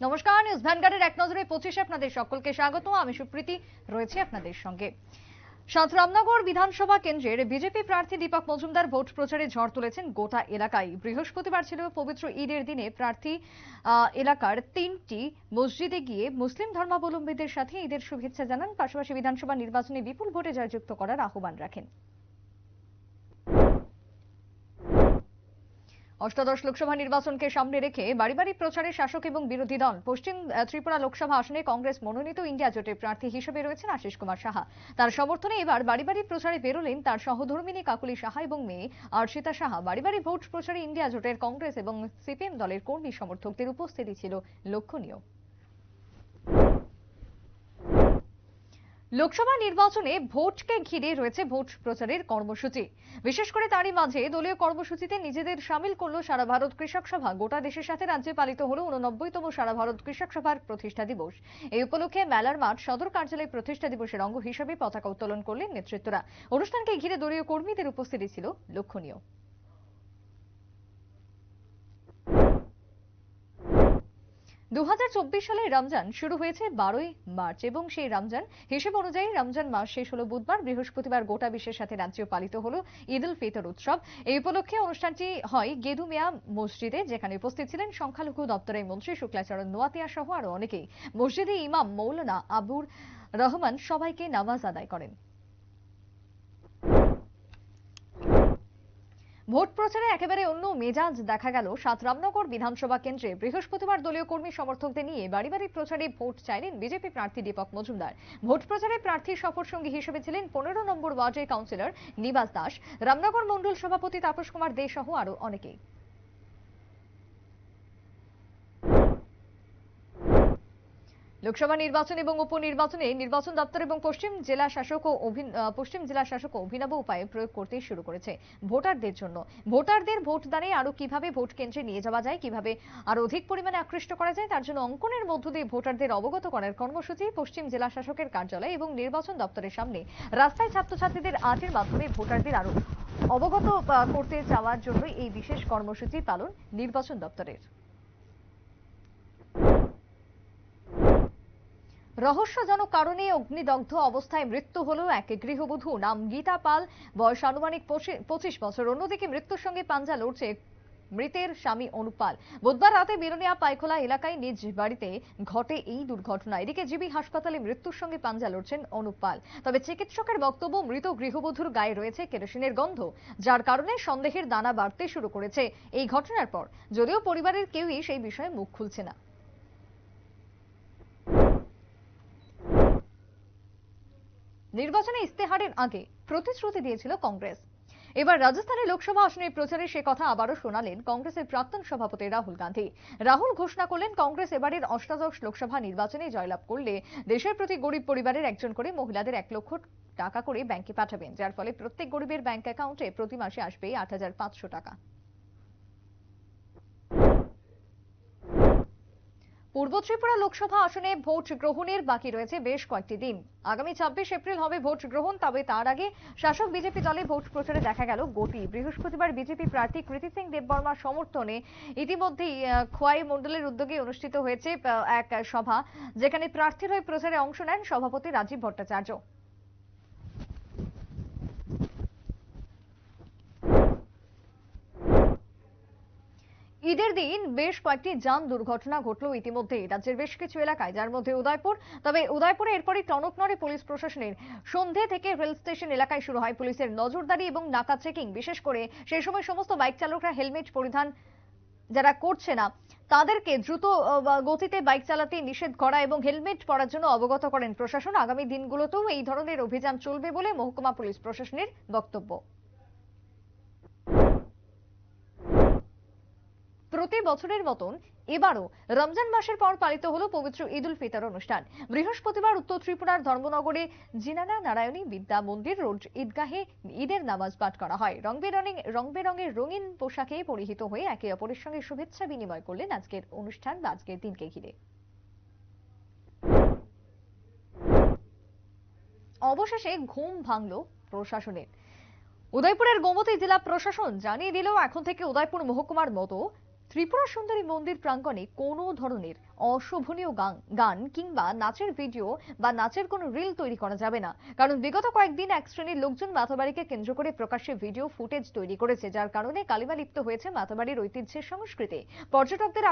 নমস্কার, নিউজ ভ্যানগার্ডের এক নজরে পঁচিশে আপনাদের সকলকে স্বাগত। আমি সুপ্রীতি, রয়েছে আপনাদের সঙ্গে। সাত রামনগর বিধানসভা কেন্দ্রের বিজেপি প্রার্থী দীপক মজুমদার ভোট প্রচারে ঝড় তুলেছেন গোটা এলাকায়। বৃহস্পতিবার ছিল পবিত্র ঈদের দিনে প্রার্থী এলাকার তিনটি মসজিদে গিয়ে মুসলিম ধর্মাবলম্বীদের সাথে ঈদের শুভেচ্ছা জানান। পাশাপাশি বিধানসভা নির্বাচনে বিপুল ভোটে জয়যুক্ত করার আহ্বান রাখেন। অষ্টাদশ লোকসভা নির্বাচনকে সামনে রেখে বাড়ি বাড়ি প্রচারে শাসক এবং বিরোধী দল। পশ্চিম ত্রিপুরা লোকসভা আসনে কংগ্রেস মনোনীত ইন্ডিয়া জোটের প্রার্থী হিসেবে রয়েছেন আশিস কুমার সাহা। তার সমর্থনে এবার বাড়ি বাড়ি প্রচারে বেরোলেন তার সহধর্মিনী কাকুলি সাহা এবং মেয়ে অর্ষিতা সাহা। বাড়ি বাড়ি ভোট প্রচারে ইন্ডিয়া জোটের কংগ্রেস এবং সিপিএম দলের কর্মী সমর্থকদের উপস্থিতি ছিল লক্ষণীয়। লোকসভা নির্বাচনে ভোটকে ঘিরে রয়েছে ভোট প্রচারের কর্মসূচি। বিশেষ করে তারই মাঝে দলীয় কর্মসূচিতে নিজেদের সামিল করল সারা ভারত কৃষক সভা। গোটা দেশের সাথে রাজ্যে পালিত হল উননব্বইতম সারা ভারত কৃষক সভার প্রতিষ্ঠা দিবস। এই উপলক্ষে মেলার মাঠ, সদর কার্যালয় প্রতিষ্ঠা দিবসের অঙ্গ হিসেবে পতাকা উত্তোলন করলেন নেতৃত্বরা। অনুষ্ঠানকে ঘিরে দলীয় কর্মীদের উপস্থিতি ছিল লক্ষণীয়। দুহাজার চব্বিশ সালে রমজান শুরু হয়েছে বারোই মার্চ এবং সেই রমজান হিসেব অনুযায়ী রমজান মাস শেষ হলো বুধবার, বৃহস্পতিবার গোটা বিশ্বের সাথে রাজ্যে পালিত হলো ঈদ উল ফিতর উৎসব। এই উপলক্ষে অনুষ্ঠানটি হয় গেদুমিয়া মসজিদে, যেখানে উপস্থিত ছিলেন সংখ্যালঘু দপ্তরের মন্ত্রী শুক্লাচরণ নোয়াতিয়া সহ আরও অনেকেই। মসজিদে ইমাম মৌলানা আবুর রহমান সবাইকে নামাজ আদায় করেন। ভোট প্রচারে একেবারে অন্য মেজাজ দেখা গেল সাত রামনগর বিধানসভা কেন্দ্রে। বৃহস্পতিবার দলীয় কর্মী সমর্থকদের নিয়ে বাড়ি বাড়ি প্রচারে ভোট চাইলেন বিজেপি প্রার্থী দীপক মজুমদার। ভোট প্রচারে প্রার্থী সফর সঙ্গী হিসেবে ছিলেন পনেরো নম্বর ওয়ার্ডের কাউন্সিলর নিবাস দাস। রামনগর মণ্ডল সভাপতি তাপস কুমার দে সহ আরও অনেকেই। লোকসভা নির্বাচন এবং উপনির্বাচনে নির্বাচন দপ্তর এবং পশ্চিম জেলা শাসক ও পশ্চিম জেলা শাসক অভিনব উপায়ে প্রয়োগ করতে শুরু করেছে ভোটারদের জন্য। ভোটারদের ভোটদানে আরও কীভাবে ভোট কেন্দ্রে নিয়ে যাওয়া যায়, কীভাবে আরও অধিক পরিমাণে আকৃষ্ট করা যায়, তার জন্য অঙ্কনের মধ্য দিয়ে ভোটারদের অবগত করার কর্মসূচি পশ্চিম জেলা শাসকের কার্যালয় এবং নির্বাচন দপ্তরের সামনে। রাস্তায় ছাত্রছাত্রীদের আর্টের মাধ্যমে ভোটারদের আরও অবগত করতে চাওয়ার জন্য এই বিশেষ কর্মসূচি পালন নির্বাচন দপ্তরের। রহস্যজনক কারণে অগ্নিদগ্ধ অবস্থায় মৃত্যু হল এক গৃহবধূ, নাম গীতা পাল। বয়স আনুমানিক পঁচি- পঁচিশ বছর। অন্যদিকে মৃত্যুর সঙ্গে পাঞ্জা লড়ছে মৃতের স্বামী অনুপাল। বুধবার রাতে বিরনিয়া পাইখোলা এলাকায় নিজ বাড়িতে ঘটে এই দুর্ঘটনা। এদিকে জিবি হাসপাতালে মৃত্যুর সঙ্গে পাঞ্জা লড়ছেন অনুপাল। তবে চিকিৎসকের বক্তব্য, মৃত গৃহবধূর গায়ে রয়েছে কেরোসিনের গন্ধ, যার কারণে সন্দেহের দানা বাড়তে শুরু করেছে। এই ঘটনার পর, যদিও পরিবারের কেউই সেই বিষয়ে মুখ খুলছে না। নির্বাচনে ইস্তেহারের আগে প্রতিশ্রুতি দিয়েছিল কংগ্রেস। এবার রাজস্থানের লোকসভা আসনের প্রচারে সে কথা আবারও শোনালেন কংগ্রেসের প্রাক্তন সভাপতি রাহুল গান্ধী। রাহুল ঘোষণা করলেন, কংগ্রেস এবারের অষ্টাদশ লোকসভা নির্বাচনে জয়লাভ করলে দেশের প্রতি গরিব পরিবারের একজন করে মহিলাদের এক লক্ষ টাকা করে ব্যাংকে পাঠাবেন, যার ফলে প্রত্যেক গরিবের ব্যাংক অ্যাকাউন্টে প্রতি মাসে আসবে আট হাজার পাঁচশো টাকা। পূর্ব ত্রিপুরা লোকসভা আসনে ভোট গ্রহণের বাকি রয়েছে বেশ কয়েকটি দিন। আগামী ছাব্বিশ এপ্রিল হবে ভোট গ্রহণ, তবে তার আগে শাসক বিজেপি দলে ভোট প্রচারে দেখা গেল গতি। বৃহস্পতিবার বিজেপি প্রার্থী কৃতি সিং দেববর্মার সমর্থনে ইতিমধ্যেই খোয়াই মণ্ডলের উদ্যোগে অনুষ্ঠিত হয়েছে এক সভা, যেখানে প্রার্থীর হয়ে প্রচারে অংশ নেন সভাপতি রাজীব ভট্টাচার্য। ঈদের দিন বেশ কয়েকটি যান দুর্ঘটনা ঘটলো ইতিমধ্যে। রাজ্যের বেশ কিছু এলাকায়, যার মধ্যে উদয়পুর। তবে উদয়পুরে এরপরই টনক নড়ে পুলিশ প্রশাসনের সন্ধে থেকে রেল স্টেশন এলাকায় শুরু হয় পুলিশের নজরদারি এবং নাকা চেকিং। বিশেষ করে সেই সময় সমস্ত বাইক চালকরা হেলমেট পরিধান যারা করছে না, তাদেরকে দ্রুত গতিতে বাইক চালাতে নিষেধ করা এবং হেলমেট পরার জন্য অবগত করেন প্রশাসন। আগামী দিনগুলোতেও এই ধরনের অভিযান চলবে বলে মহকুমা পুলিশ প্রশাসনের বক্তব্য। প্রতি বছরের মতন এবারও রমজান মাসের পর পালিত হলো পবিত্র ঈদ উল ফিতর অনুষ্ঠান। বৃহস্পতিবার উত্তর ত্রিপুরার ধর্মনগরে জিনানা নারায়ণী বিদ্যা মন্দির রোড ঈদগাহে ঈদের নামাজ পাঠ করা হয়। রং রং বেরঙের রঙিন পোশাকে পরিহিত হয়ে একে অপরের সঙ্গে শুভেচ্ছা বিনিময় করলেন আজকের অনুষ্ঠান বা আজকের দিনকে ঘিরে। অবশেষে ঘুম ভাঙল প্রশাসনের। উদয়পুরের গোমতী জেলা প্রশাসন জানিয়ে দিল, এখন থেকে উদয়পুর মহকুমার মতো ত্রিপুরা সুন্দরী মন্দির প্রাঙ্গণে কোনো ধরনের অশোভনীয় গান কিংবা নাচের ভিডিও বা নাচের কোনো রিল তৈরি করা যাবে না। কারণ বিগত কয়েকদিন এক শ্রেণির লোকজন মাথাবাড়িকে কেন্দ্র করে প্রকাশ্যে ভিডিও ফুটেজ তৈরি করেছে, যার কারণে কালিমা লিপ্ত হয়েছে মাথাবাড়ির ঐতিহ্যের সংস্কৃতি। পর্যটকদের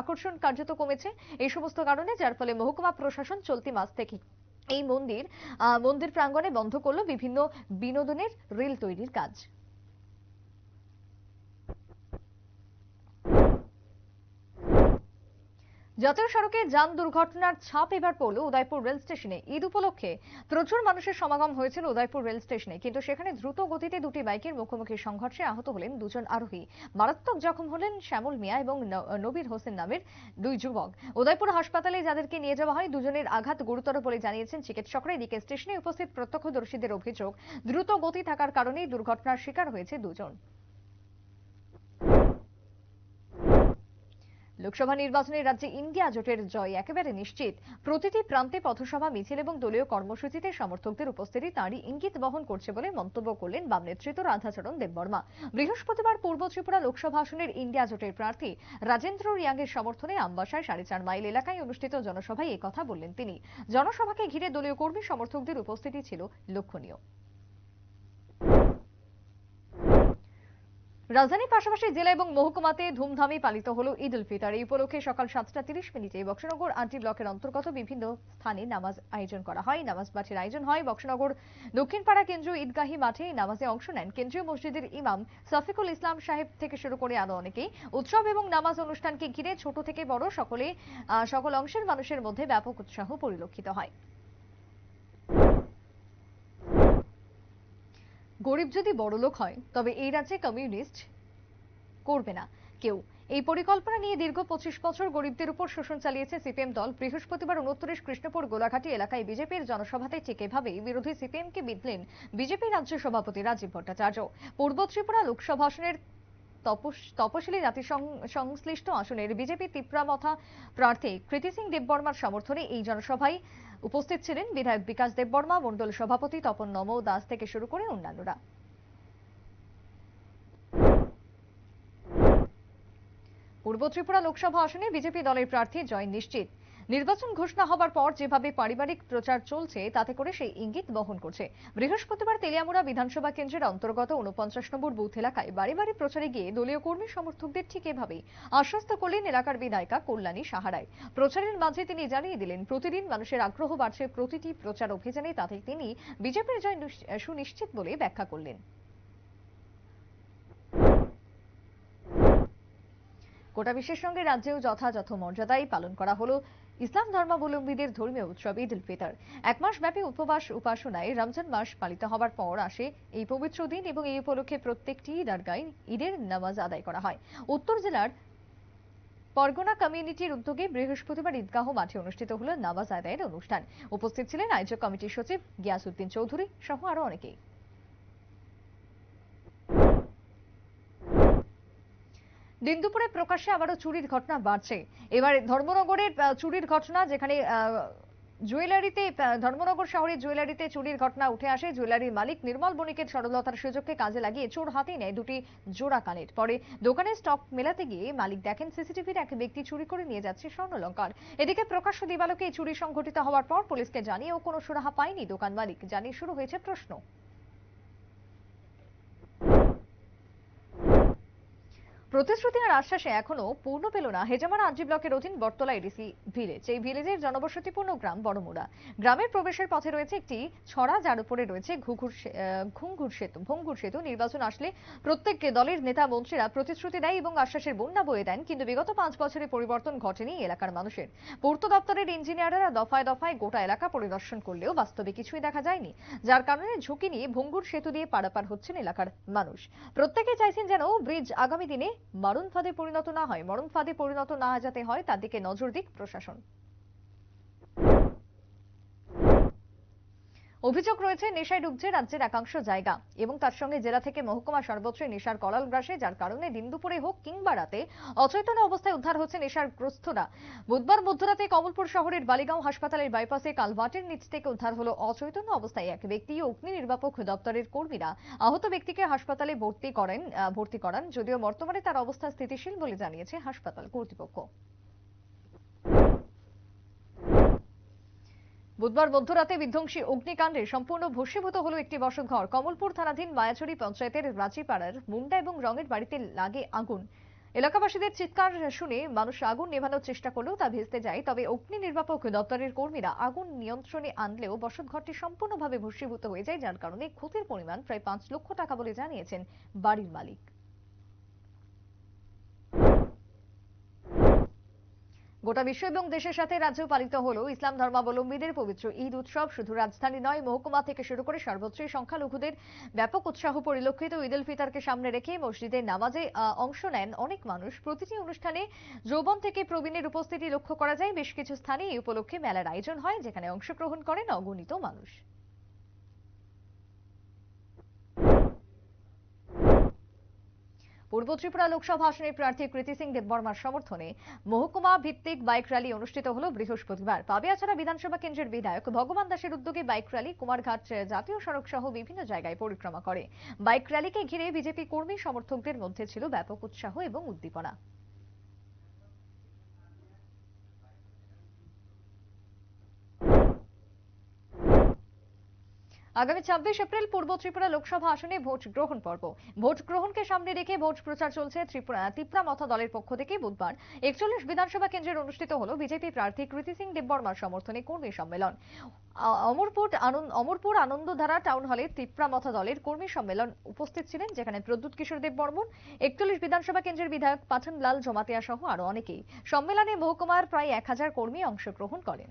আকর্ষণ কার্যত কমেছে এই সমস্ত কারণে, যার ফলে মহকুমা প্রশাসন চলতি মাস থেকে এই মন্দির মন্দির প্রাঙ্গণে বন্ধ করল বিভিন্ন বিনোদনের রিল তৈরির কাজ। জাতীয় সড়কে যান দুর্ঘটনার ছাপ এবার পড়ল উদয়পুর রেল স্টেশনে। ঈদ উপলক্ষে প্রচুর মানুষের সমাগম হয়েছিল উদয়পুর রেল স্টেশনে। কিন্তু সেখানে দ্রুত গতিতে দুটি বাইকের মুখোমুখি সংঘর্ষে আহত হলেন দুজন আরোহী। মারাত্মক জখম হলেন শ্যামল মিয়া এবং নবীর হোসেন নামের দুই যুবক। উদয়পুর হাসপাতালে যাদেরকে নিয়ে যাওয়া হয়, দুজনের আঘাত গুরুতর বলে জানিয়েছেন চিকিৎসকরা। এদিকে স্টেশনে উপস্থিত প্রত্যক্ষদর্শীদের অভিযোগ, দ্রুত গতি থাকার কারণেই দুর্ঘটনার শিকার হয়েছে দুজন। লোকসভা নির্বাচনে রাজ্যে ইন্ডিয়া জোটের জয় একেবারে নিশ্চিত। প্রতিটি প্রান্তে পথসভা, মিছিল এবং দলীয় কর্মসূচিতে সমর্থকদের উপস্থিতি তাঁরই ইঙ্গিত বহন করছে বলে মন্তব্য করলেন বাম নেতৃত্ব রাধাচরণ দেববর্মা। বৃহস্পতিবার পূর্ব ত্রিপুরা লোকসভা আসনের ইন্ডিয়া জোটের প্রার্থী রাজেন্দ্র রিয়াংয়ের সমর্থনে আমবাসায় সাড়ে চার মাইল এলাকায় অনুষ্ঠিত জনসভায় একথা বললেন তিনি। জনসভাকে ঘিরে দলীয় কর্মী সমর্থকদের উপস্থিতি ছিল লক্ষণীয়। রাজধানীর পাশাপাশি জেলা এবং মহকুমাতে ধুমধামে পালিত হলো ঈদ উল ফিতর। এই উপলক্ষে সকাল সাতটা তিরিশ মিনিটে বক্সনগর আন্টি ব্লকের অন্তর্গত বিভিন্ন স্থানে নামাজ আয়োজন করা হয়। নামাজ পাঠের আয়োজন হয়। বক্সনগর দক্ষিণপাড়া কেন্দ্রীয় ঈদগাহী মাঠে নামাজে অংশ নেন কেন্দ্রীয় মসজিদের ইমাম সাফিকুল ইসলাম সাহেব থেকে শুরু করে আরও অনেকেই। উৎসব এবং নামাজ অনুষ্ঠানকে ঘিরে ছোট থেকে বড় সকলে সকল অংশের মানুষের মধ্যে ব্যাপক উৎসাহ পরিলক্ষিত হয়। গরিব যদি বড়লোক হয়, তবে এই রাজ্যে কমিউনিস্ট করবে না। কেউ এই পরিকল্পনা নিয়ে দীর্ঘ পঁচিশ বছর গরিবদের উপর শোষণ চালিয়েছে সিপিএম দল। বৃহস্পতিবার উনত্রিশ কৃষ্ণপুর গোলাঘাটি এলাকায় বিজেপির জনসভাতে ঠিক এভাবেই বিরোধী সিপিএমকে বিধলেন বিজেপি রাজ্য সভাপতি রাজীব ভট্টাচার্য। পূর্ব ত্রিপুরা লোকসভা আসনের তপশিলি জাতি সংশ্লিষ্ট আসনের বিজেপি তিপ্রামথা প্রার্থী কৃতি সিং দেববর্মার সমর্থনে এই জনসভায় উপস্থিত ছিলেন বিধায়ক বিকাশ দেববর্মা মন্ডল সভাপতি তপন নম দাস থেকে শুরু করে অন্যান্যরা। পূর্ব ত্রিপুরা লোকসভা আসনে বিজেপি দলের প্রার্থী জয় নিশ্চিত। নির্বাচন ঘোষণা হবার পর যেভাবে পারিবারিক প্রচার চলছে, তাতে করে সেই ইঙ্গিত বহন করছে। বৃহস্পতিবার তেলিয়ামুড়া বিধানসভা কেন্দ্রের অন্তর্গত উনপঞ্চাশ নম্বর বুথ এলাকায় বাড়ি বাড়ি প্রচারে গিয়ে দলীয় কর্মী সমর্থকদের ঠিক এভাবেই আশ্বস্ত করলেন এলাকার বিধায়িকা কল্যাণী সাহারায়। প্রচারের মাঝে তিনি জানিয়ে দিলেন, প্রতিদিন মানুষের আগ্রহ বাড়ছে প্রতিটি প্রচার অভিযানে, তাতে তিনি বিজেপির জয় নিশ- সুনিশ্চিত বলে ব্যাখ্যা করলেন। গোটা বিশ্বের সঙ্গে রাজ্যেও যথাযথ মর্যাদায় পালন করা হলো। ইসলাম ধর্মাবলম্বীদের ধর্মীয় উৎসব ঈদ উল ফিতর। এক মাস ব্যাপী উপবাস উপাসনায় রমজান মাস পালিত হবার পর আসে এই পবিত্র দিন এবং এই উপলক্ষে প্রত্যেকটি দরগায় ঈদের নামাজ আদায় করা হয়। উত্তর জেলার পরগনা কমিউনিটির উদ্যোগে বৃহস্পতিবার ঈদগাহ মাঠে অনুষ্ঠিত হলো নামাজ আদায়ের অনুষ্ঠান। উপস্থিত ছিলেন আয়োজক কমিটির সচিব গিয়াসউদ্দিন চৌধুরী সহ আরও অনেকেই। দিন দুপুরে প্রকাশ্যে আবারও চুরির ঘটনা বাড়ছে। এবার ধর্মনগরের চুরির ঘটনা যেখানে জুয়েলারিতে ধর্মনগর শহরের জুয়েলারিতে চুরির ঘটনা উঠে আসে। জুয়েলারির মালিক নির্মল বণিকের সরলতার সুযোগকে কাজে লাগিয়ে চোর হাতে নেয় দুটি জোড়া কানের। পরে দোকানে স্টক মেলাতে গিয়ে মালিক দেখেন সিসিটিভির এক ব্যক্তি চুরি করে নিয়ে যাচ্ছে স্বর্ণলঙ্কার। এদিকে প্রকাশ্য দিবালোকে চুরি সংঘটিত হওয়ার পর পুলিশকে জানিয়েও কোনো সুরাহা পায়নি দোকান মালিক। জানিয়ে শুরু হয়েছে প্রশ্ন। প্রতিশ্রুতি আর আশ্বাসে এখনও পূর্ণ পেল না। হেজামারা আরজি ব্লকের অধীন বটতলা এডিসি ভিলেজ। এই ভিলেজের জনবসতিপূর্ণ গ্রাম বড়মুড়া গ্রামের প্রবেশের পথে রয়েছে একটি ছড়া, যার উপরে রয়েছে ঘুঘুর ঘুঙ্গুর সেতু। ভঙ্গুর সেতু নির্বাচন আসলে প্রত্যেক দলের নেতা, মন্ত্রীরা প্রতিশ্রুতি দেয় এবং আশ্বাসের বন্যা বয়ে দেন, কিন্তু বিগত পাঁচ বছরে পরিবর্তন ঘটেনি এলাকার মানুষের। পূর্ত দপ্তরের ইঞ্জিনিয়াররা দফায় দফায় গোটা এলাকা পরিদর্শন করলেও বাস্তবে কিছুই দেখা যায়নি, যার কারণে ঝুঁকি নিয়ে ভঙ্গুর সেতু দিয়ে পারাপার হচ্ছেন এলাকার মানুষ। প্রত্যেকে চাইছেন যেন ব্রিজ আগামী দিনে মারণ ফাঁদে পরিণত না হয় মরণ ফাঁদে পরিণত না যাতে হয়, তার দিকে নজর দিক প্রশাসন। অভিযোগ রয়েছে, নেশায় ডুবছে রাজ্যের একাংশ জায়গা এবং তার সঙ্গে জেলা থেকে মহকুমা সর্বত্র নেশার করাল গ্রাসে, যার কারণে দিন দুপুরে হোক কিংবা রাতে অচৈতন্য অবস্থায় উদ্ধার হচ্ছে নেশার গ্রস্তরা। বুধবার মধ্যরাতে কমলপুর শহরের বালিগাঁও হাসপাতালের বাইপাসে কালভার্টের নিচ থেকে উদ্ধার হলো অচৈতন্য অবস্থায় এক ব্যক্তি ও অগ্নি নির্বাপক দপ্তরের কর্মীরা। আহত ব্যক্তিকে হাসপাতালে ভর্তি করেন ভর্তি করান, যদিও বর্তমানে তার অবস্থা স্থিতিশীল বলে জানিয়েছে হাসপাতাল কর্তৃপক্ষ। বুধবার মধ্যরাতে বিধ্বংসী অগ্নিকাণ্ডে সম্পূর্ণ ভস্মীভূত হলো একটি বসতঘর। কমলপুর থানাধীন মায়াছড়ি পঞ্চায়েতের রাঁচিপাড়ার মুন্ডা এবং রঙের বাড়িতে লাগে আগুন। এলাকাবাসীদের চিৎকার শুনে মানুষ আগুন নেভানোর চেষ্টা করলেও তা ভেস্তে যায়। তবে অগ্নি নির্বাপক দপ্তরের কর্মীরা আগুন নিয়ন্ত্রণে আনলেও বসতঘরটি সম্পূর্ণভাবে ভস্মীভূত হয়ে যায়, যার কারণে ক্ষতির পরিমাণ প্রায় পাঁচ লক্ষ টাকা বলে জানিয়েছেন বাড়ির মালিক। গোটা বিশ্ব এবং দেশের সাথে রাজ্য পালিত হল ইসলাম ধর্মাবলম্বীদের পবিত্র ঈদ উৎসব। শুধু রাজধানী নয়, মহকুমা থেকে শুরু করে সর্বত্রই সংখ্যালঘুদের ব্যাপক উৎসাহ পরিলক্ষিত ঈদ উল ফিতরকে সামনে রেখে মসজিদের নামাজে অংশ নেন অনেক মানুষ। প্রতিটি অনুষ্ঠানে যৌবন থেকে প্রবীণের উপস্থিতি লক্ষ্য করা যায়। বেশ কিছু স্থানে এই উপলক্ষে মেলার আয়োজন হয়, যেখানে অংশগ্রহণ করেন অগণিত মানুষ। পূর্ব ত্রিপুরা লোকসভা আসনের প্রার্থী কৃতি সিং দেববর্মার সমর্থনে মহকুমা ভিত্তিক বাইক র্যালি অনুষ্ঠিত হল বৃহস্পতিবার। পাবিয়াছড়া বিধানসভা কেন্দ্রের বিধায়ক ভগবান দাসের উদ্যোগে বাইক র্যালি কুমারঘাট জাতীয় সড়ক সহ বিভিন্ন জায়গায় পরিক্রমা করে। বাইক র্যালিকে ঘিরে বিজেপি কর্মী সমর্থকদের মধ্যে ছিল ব্যাপক উৎসাহ এবং উদ্দীপনা। আগামী ছাব্বিশ এপ্রিল পূর্ব ত্রিপুরা লোকসভা আসনে ভোট গ্রহণ পর্ব। ভোট গ্রহণকে সামনে রেখে ভোট প্রচার চলছে ত্রিপুরা, তিপ্রা মথা দলের পক্ষ থেকে বুধবার। একচল্লিশ বিধানসভা কেন্দ্রের অনুষ্ঠিত হল বিজেপি প্রার্থী কৃতি সিং দেববর্মার সমর্থনে কর্মী সম্মেলন। অমরপুর অমরপুর আনন্দধারা টাউন হলে তিপ্রা মথা দলের কর্মী সম্মেলন উপস্থিত ছিলেন, যেখানে প্রদ্যুৎ কিশোর দেব বর্মন একচল্লিশ বিধানসভা কেন্দ্রের বিধায়ক পাঠনলাল জমাতিয়া সহ আরও অনেকেই। সম্মেলনে মহকুমার প্রায় এক হাজার কর্মী অংশগ্রহণ করেন।